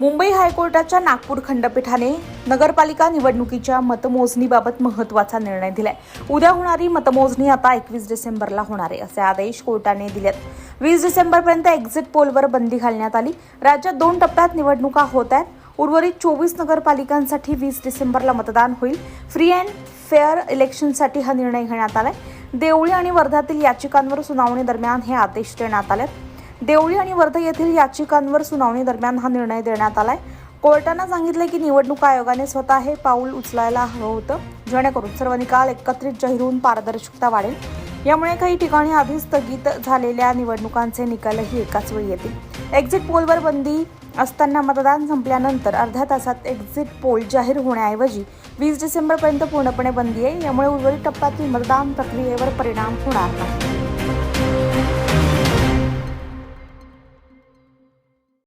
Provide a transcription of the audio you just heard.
मुंबई हायकोर्टाच्या नागपूर खंडपीठाने नगरपालिका निवडणुकीच्या मतमोजणीबाबत महत्त्वाचा निर्णय दिलाय. उद्या होणारी मतमोजणी आता एकवीस डिसेंबरला होणार आहे असे आदेश कोर्टाने दिलेत. वीस डिसेंबरपर्यंत एक्झिट पोलवर बंदी घालण्यात आली. राज्यात दोन टप्प्यात निवडणुका होत आहेत. उर्वरित चोवीस नगरपालिकांसाठी वीस डिसेंबरला मतदान होईल. फ्री अँड फेअर इलेक्शनसाठी हा निर्णय घेण्यात आलाय. देवळी आणि वर्ध्यातील याचिकांवर सुनावणी दरम्यान हे आदेश देण्यात आले देवळी आणि वर्धा येथील याचिकांवर सुनावणी दरम्यान हा निर्णय देण्यात आलाय. कोर्टानं सांगितलं की निवडणूक आयोगाने स्वतः हे पाऊल उचलायला हवं होतं. जेणेकरून सर्व निकाल एकत्रित जाहीर होऊन पारदर्शकता वाढेल. यामुळे काही ठिकाणी आधीच स्थगित झालेल्या निवडणुकांचे निकालही एकाच वेळी येतील. एक्झिट पोलवर बंदी असताना मतदान संपल्यानंतर अर्ध्या तासात एक्झिट पोल जाहीर होण्याऐवजी वीस डिसेंबरपर्यंत पूर्णपणे बंदी आहे. यामुळे उर्वरित टप्प्यातील मतदान प्रक्रियेवर परिणाम होणार नाही.